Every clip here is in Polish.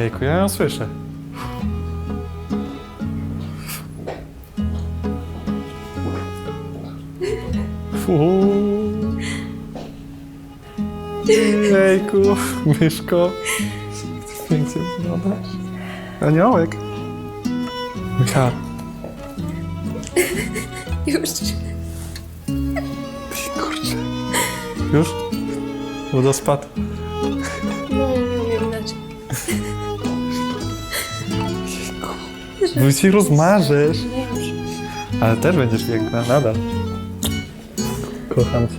Jejku, ja ją słyszę. Jejku, myszko. Pięknie wyglądasz. Aniołek. Michał. Już. Kurczę. Już? Wodospad. Ale też będziesz piękna, nadal. Kocham tu.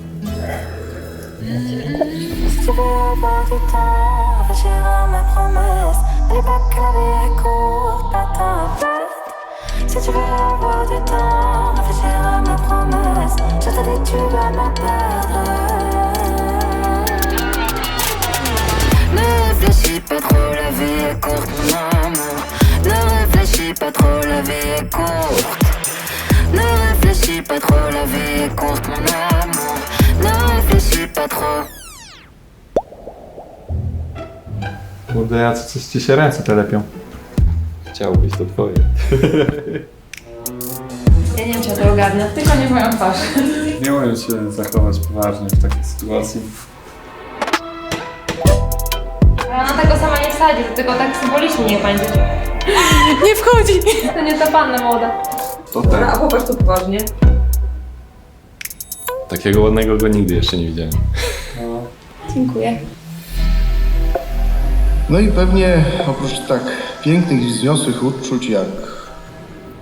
Ne pas trop, la vie est courte, pas trop, la vie est courte, mon amour. Ne réfléchis pas trop. Kurde, ja coś ci się ręce telepią. Chciałbyś, to twoje. Ja nie wiem, czy ja to ogarnę. Tylko nie moją twarz. Nie umiem się zachować poważnie w takiej sytuacji. A ona tego sama nie wsadzi, to tylko tak symbolicznie niech będzie. Nie wchodzi! To nie ta panna młoda. To tak. A popatrz tu poważnie. Takiego ładnego go nigdy jeszcze nie widziałem. Dziękuję. No i pewnie oprócz tak pięknych i wzniosłych uczuć jak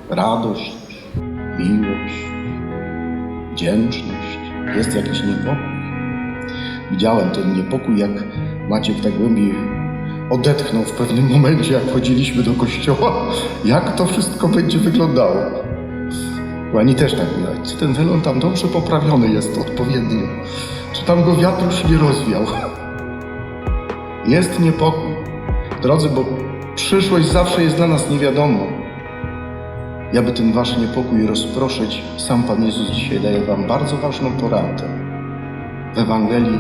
radość, miłość, wdzięczność, jest jakiś niepokój. Widziałem ten niepokój, jak Maciek tak głębiej odetchnął w pewnym momencie, jak wchodziliśmy do kościoła. Jak to wszystko będzie wyglądało? Pani też tak mówiła, czy ten wylon tam dobrze poprawiony jest odpowiednio? Czy tam go wiatr już nie rozwiał? Jest niepokój. Drodzy, bo przyszłość zawsze jest dla nas niewiadomą. I aby ten wasz niepokój rozproszyć, sam Pan Jezus dzisiaj daje wam bardzo ważną poradę. W Ewangelii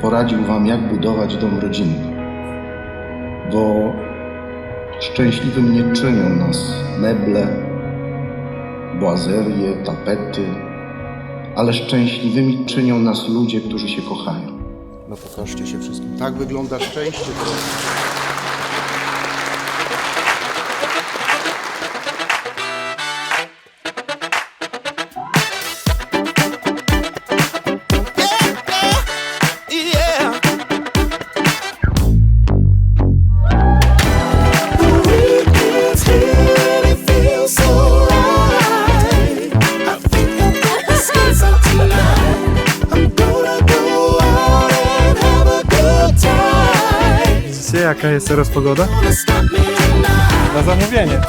poradził wam, jak budować dom rodzinny. Bo szczęśliwym nie czynią nas meble, błazerie, tapety, ale szczęśliwymi czynią nas ludzie, którzy się kochają. No pokażcie się wszystkim. Tak wygląda szczęście. Jaka jest teraz pogoda? Na zamówienie.